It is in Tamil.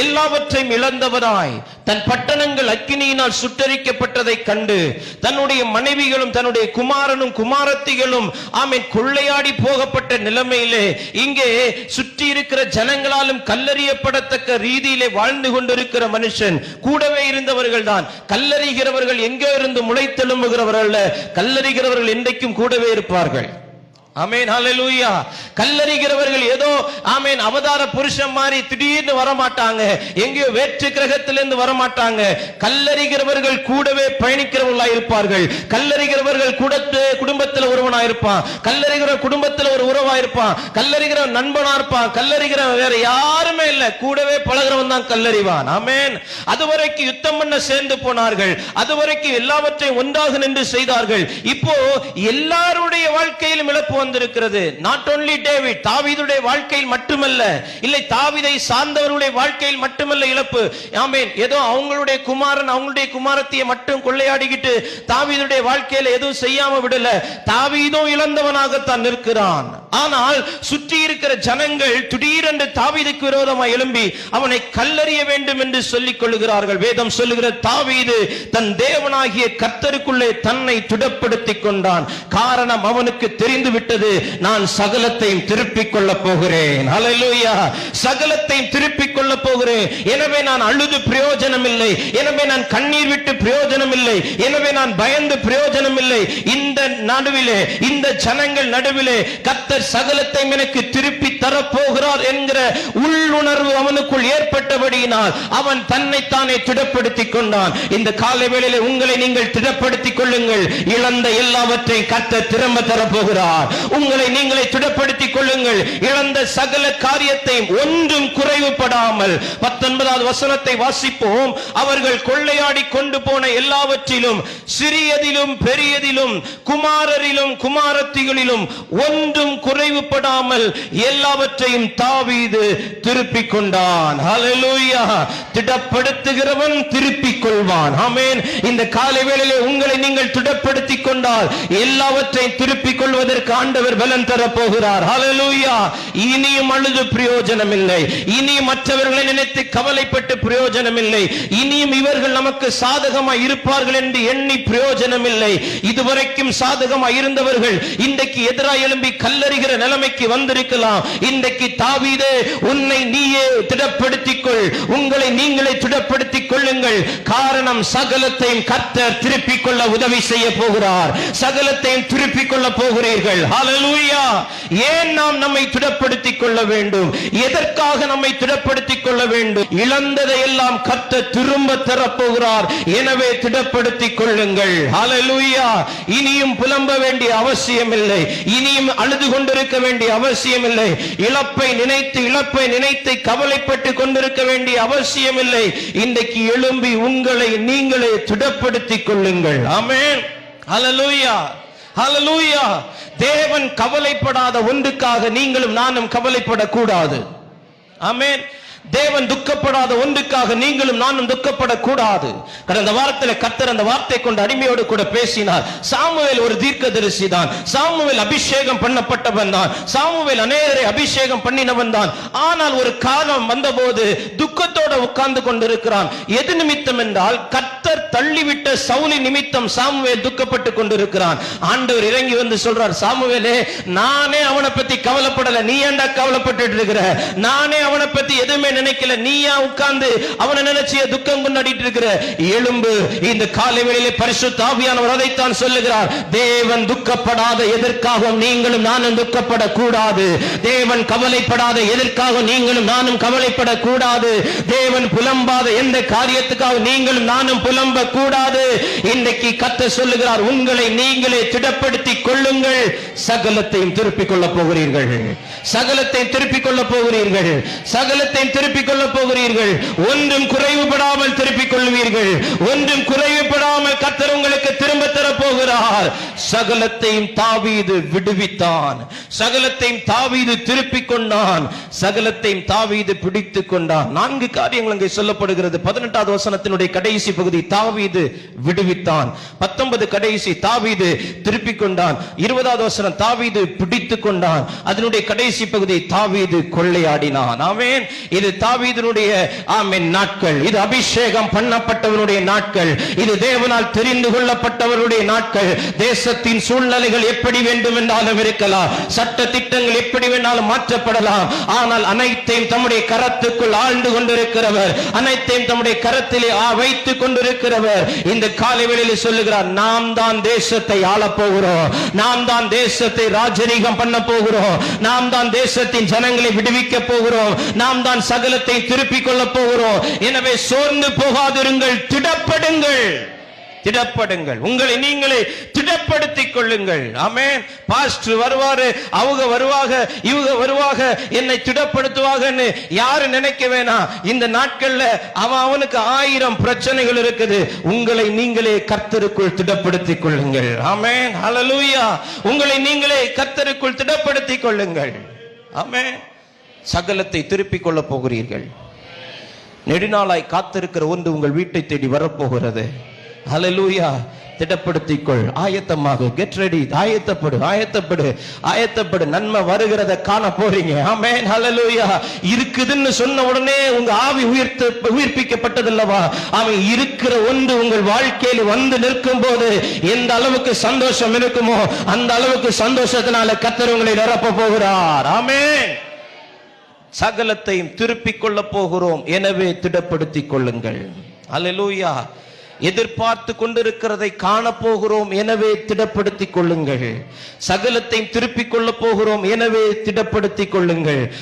எல்லாவற்றையும் இழந்தவராய். தன் பட்டணங்கள் அக்கினியினால் சுட்டரிக்கப்பட்டதை கண்டு தன்னுடைய மனைவிகளும் தன்னுடைய குமாரனும் குமாரத்திகளும் ஆமென் கொள்ளையாடி போகப்பட்ட நிலைமையிலே இங்கே சுற்றி இருக்கிற ஜனங்களாலும் கல்லறியப்படத்தக்க ரீதியிலே வாழ்ந்து கொண்டிருக்கிற மனுஷன் கூடவே இருந்தவர்கள் தான் கல்லறிகிறவர்கள் எங்கே இருந்து முளைத்தெழும்புகிறவர்கள் கல்லறிகிறவர்கள் என்றைக்கும் கூடவே இருப்பார்கள். ஆமேன் ஹalleluya. கல்லறிகிறவர்கள் ஏதோ ஆமேன் அவதார புருஷன் மாதிரி திடீர்னு வர மாட்டாங்க எங்கேயோ வேற்று கிரகத்திலிருந்து வர மாட்டாங்க கல்லறிகிறவர்கள் கூடவே பயணிக்கிறவர்களா இருப்பார்கள். கல்லறிகிறவர்கள் கூட குடும்பத்தில் ஒருவனா இருப்பான். கல்லறிகிற குடும்பத்தில் ஒரு உறவா இருப்பான். கல்லறிகிற நண்பனா இருப்பான். கல்லறிகிற வேற யாருமே இல்ல. கூடவே பழகிறவன் தான் கல்லறிவான். ஆமேன். அதுவரைக்கும் யுத்தம் பண்ண சேர்ந்து போனார்கள். அதுவரைக்கும் எல்லாவற்றையும் ஒன்றாக நின்று செய்தார்கள். இப்போ எல்லாருடைய வாழ்க்கையிலும் இழப்பு வந்திருக்கிறது. நாட் ஓன்லி டேவிட் தாவீதுடைய வாழ்க்கையில் மட்டுமல்ல. இல்லை தாவீதை சார்ந்தவருடைய வாழ்க்கையில் மட்டுமல்ல இழப்பு. ஆமேன். ஏதோ அவங்களுடைய குமாரன் அவங்களுடைய குமாரத்தியை மட்டும் கொள்ளையாடிக்கிட்டு தாவீதுடைய வாழ்க்கையில எதுவும் செய்யாம விடல. தாவீதும் இழந்தவனாகத்தான் நிற்கிறான். ஆனால் சுற்றி இருக்கிற ஜனங்கள் திடீரென்று தாவீதுக்கு விரோதமாக எழும்பி அவனை கல்லறிய வேண்டும் என்று சொல்லிக் கொள்ளுகிறார்கள். வேதம் சொல்லுகிற தாவீது தன் தேவனாகிய கர்த்தருக்குள்ளே தன்னை துடப்படுத்திக் கொண்டான். காரணம் அவனுக்கு தெரிந்து விட்டது. நான் சகலத்தையும் திருப்பிக் கொள்ளப் போகிறேன். ஹalleluya சகலத்தையும் திருப்பிக் கொள்ளப் போகிறேன். எனவே நான் அழுது பிரயோஜனம் இல்லை எனவே நான் கண்ணீர் விட்டு பிரயோஜனம் இல்லை எனவே நான் பயந்து பிரயோஜனம் இல்லை இந்த நடுவிலே இந்த ஜனங்கள் நடுவிலே கர்த்தர் சகலத்தையும் எனக்கு திருப்பி தரப்போகிறார் என்கிற உள்ளுணர்வு அவனுக்குள் ஏற்பட்டபடியினால் அவன் தன்னைத்தானே திடப்படுத்திக் கொண்டான். இந்த காலை வேளையிலே உங்களை நீங்கள் திடப்படுத்திக் கொள்ளுங்கள். இழந்த எல்லாவற்றையும் கத்த திரும்ப தரப்போகிறார். உங்களை நீங்களை திடப்படுத்திக் கொள்ளுங்கள். இழந்த சகல காரியத்தையும் ஒன்றும் குறைவுபடாமல். பத்தொன்பதாவது வசனத்தை வாசிப்போம். அவர்கள் கொள்ளையாடி கொண்டு போன எல்லாவற்றிலும் சிறியதிலும் பெரியதிலும் குமாரரிலும் குமாரத்திகளிலும் ஒன்றும் குறைவுபடாமல் எல்லாவற்றையும் தாவீது திருப்பிக் கொண்டான். ஹalleluya திடப்படுத்துகிறவன் திருப்பிக் கொள்வான். ஆமென் இந்த காலை வேளையிலே உங்களை நீங்கள் திடப்படுத்திக் கொண்டால் எல்லாவற்றையும் திருப்பிக் கொள்வதற்கு ஆண்டவர் பலன் தர போகிறார். ஹalleluya இனியும் அழுது பிரயோஜனம் இல்லை இனி மற்றவர்களை நினைத்து கவலைப்பட்டு பிரயோஜனம் இல்லை இனியும் இவர்கள் நமக்கு சாதகமாய் இருப்பார்கள் என்று எண்ணி பிரயோஜனம் இல்லை இதுவரைக்கும் சாதகமாய் இருந்தவர்கள் இன்றைக்கு எதிராக எழும்பி கல்லறி கல்லறிகிற நிலைமைக்கு வந்திருக்கலாம். இன்றைக்கு தாவீதே உன்னை நீயே திடப்படுத்திக் கொள் உங்களை நீங்களே திடப்படுத்திக் கொள்ளுங்கள். காரணம் சகலத்தையும் கர்த்தர் திருப்பிக் கொள்ள உதவி செய்ய போகிறார். சகலத்தையும் திருப்பிக் கொள்ள போகிறீர்கள். ஹalleluya ஏன் நாம் நம்மை திடப்படுத்திக் கொள்ள வேண்டும்? எதற்காக நம்மை திடப்படுத்திக் கொள்ள வேண்டும்? இழந்ததை எல்லாம் கர்த்தர் திரும்ப தரப்போகிறார் எனவே திடப்படுத்திக் கொள்ளுங்கள். ஹalleluya இனியும் புலம்ப வேண்டிய அவசியம் இல்லை இனியும் அழுது கொண்டு கொண்டிருக்க வேண்டிய அவசியம் இல்லை இழப்பை நினைத்து இழப்பை நினைத்து கவலைப்பட்டு கொண்டிருக்க வேண்டிய அவசியம் இல்லை இன்றைக்கு எழும்பி உங்களை நீங்களே திடப்படுத்திக் கொள்ளுங்கள். ஆமென். ஹalleluya. ஹalleluya. தேவன் கவலைப்படாத ஒன்றுக்காக நீங்களும் நானும் கவலைப்படக்கூடாது. ஆமென். தேவன் துக்கப்படாத ஒன்றுக்காக நீங்களும் நானும் துக்கப்படக்கூடாது. கடந்த வாரத்தில் கத்தர் அந்த வார்த்தை கொண்டு அடிமையோடு கூட பேசினார். சாமுவேல் ஒரு தீர்க்கதரிசி தான். சாமுவேல் அபிஷேகம் பண்ணப்பட்டவன் தான். சாமுவேல் அநேகரை அபிஷேகம் பண்ணினவன் தான். ஆனால் ஒரு காலம் வந்தபோது துக்கத்தோட உட்கார்ந்து கொண்டிருக்கிறான். எது நிமித்தம் என்றால் கத்தர் தள்ளிவிட்ட சவுலி நிமித்தம் சாமுவேல் துக்கப்பட்டு கொண்டிருக்கிறான். ஆண்டவர் இறங்கி வந்து சொல்றார் சாமுவேலே நானே அவனை பத்தி கவலைப்படல. நீ ஏன்டா கவலைப்பட்டு இருக்கிற? நானே அவனை பத்தி எதுவுமே நினைக்கல நீயா உட்கார்ந்து அவனை நினைச்சிய துக்கம் கொண்டாடிட்டு இருக்கிற. எலும்பு இந்த காலை வேளையிலே பரிசு தாவியானவர் அதைத்தான் சொல்லுகிறார். தேவன் துக்கப்படாத எதற்காகவும் நீங்களும் நானும் துக்கப்படக்கூடாது. தேவன் கவலைப்படாத எதற்காக நீங்களும் நானும் கவலைப்படக்கூடாது. தேவன் புலம்பாத எந்த காரியத்துக்காக நீங்களும் நானும் புலம்ப கூடாது இன்றைக்கு கத்த சொல்லுகிறார் உங்களை நீங்களே திடப்படுத்திக் கொள்ளுங்கள். சகலத்தையும் திருப்பிக் கொள்ள போகிறீர்கள். சகலத்தை திருப்பிக் கொள்ள போகிறீர்கள். சகலத்தை திருப்பிக் கொள்ளப் போகிறீர்கள். ஒன்றும் குறைவுபடாமல் திருப்பிக் கொள்வீர்கள் ஒன்றும் குறைவுபடாமல் கத்தர் உங்களுக்கு திரும்ப தரப்போகிறார் சகலத்தையும் தாவீது விடுவித்தான். சகலத்தையும் தாவீது திருப்பிக் கொண்டான். சகலத்தையும் தாவீது பிடித்துக் கொண்டான். நான்கு காரியங்கள் அங்கே சொல்லப்படுகிறது. பதினெட்டாவது வசனத்தினுடைய கடைசி பகுதி தாவீது விடுவித்தான். பத்தொன்பது கடைசி தாவீது திருப்பிக் கொண்டான். இருபதாவது வசனம் தாவீது பிடித்துக் கொண்டான். அதனுடைய கடைசி பகுதி தாவீது கொள்ளையாடினான். ஆமென். இது தாவீதினுடைய பண்ணப்பட்டவருடைய ஆமென் நாட்கள். இது அபிஷேகம் பண்ணப்பட்டவனுடைய நாட்கள். இது தேவனால் தெரிந்து கொள்ளப்பட்டவருடைய நாட்கள். தேசத்தின் சூழ்நிலைகள் எப்படி வேண்டும் என்றாலும் இருக்கலாம். சட்ட திட்டங்கள் எப்படி வேணாலும் மாற்றப்படலாம். ஆனால் அனைத்தையும் தம்முடைய கரத்துக்குள் ஆழ்ந்து கொண்டிருக்கிறவர். அனைத்தையும் தம்முடைய கரத்திலே வைத்துக் கொண்டிருக்கிறவர். இந்த காலை வேளையில் சொல்லுகிறார் நாம் தான் தேசத்தை ஆளப் போகிறோம் நாம் தான் தேசத்தை ராஜரீகம் பண்ண போகிறோம். நாம் தான் தேசத்தின் ஜனங்களை விடுவிக்க போகிறோம். நாம் தான் சகலத்தை திருப்பிக் கொள்ள போகிறோம். எனவே சோர்ந்து போகாதிருங்கள். திடப்படுங்கள். திடப்படுங்கள். உங்களை நீங்களே திடப்படுத்திக் கொள்ளுங்கள். அமேன் பாஸ்டர் வருவாரு அவங்க வருவாக இவங்க வருவாக என்னை திடப்படுத்துவாங்கன்னு யாரு நினைக்க வேணாம் இந்த நாட்கள்ல அவன் அவனுக்கு ஆயிரம் பிரச்சனைகள் இருக்குது. உங்களை நீங்களே கர்த்தருக்குள் திடப்படுத்திக் கொள்ளுங்கள். அமேன் அலலூயா உங்களை நீங்களே கர்த்தருக்குள் திடப்படுத்திக் கொள்ளுங்கள். அமேன் சகலத்தை திருப்பிக் கொள்ளப் போகிறீர்கள். நெடுநாளாய் காத்திருக்கிற ஒன்று உங்கள் வீட்டை தேடி வரப்போகிறது. ஹalleluya திடப்படுத்திக்கொள். ஆயத்தமாக. கெட் ரெடி ஆயத்தப்படு. ஆயத்தப்படு. ஆயத்தப்படு. நன்மை வருகிறத காண போறீங்க. ஆமே ஹalleluya இருக்குதுன்னு சொன்ன உடனே உங்க ஆவி உயிர்த்து உயிர்ப்பிக்கப்பட்டதல்லவா? அவன் இருக்கிற ஒன்று உங்கள் வாழ்க்கையில் வந்து நிற்கும் போது எந்த அளவுக்கு சந்தோஷம் இருக்குமோ அந்த அளவுக்கு சந்தோஷத்தினால கத்தர் உங்களை நிரப்ப போகிறார். ஆமேன் சகலத்தையும் திருப்பிக் கொள்ளப் போகிறோம். எனவே திடப்படுத்திக் கொள்ளுங்கள். அலலூயா எதிர்பார்த்து கொண்டிருக்கிறதை காணப் போகிறோம். எனவே திடப்படுத்திக் கொள்ளுங்கள். சகலத்தையும் திருப்பிக் கொள்ள போகிறோம். எனவே திடப்படுத்திக் கொள்ளுங்கள்.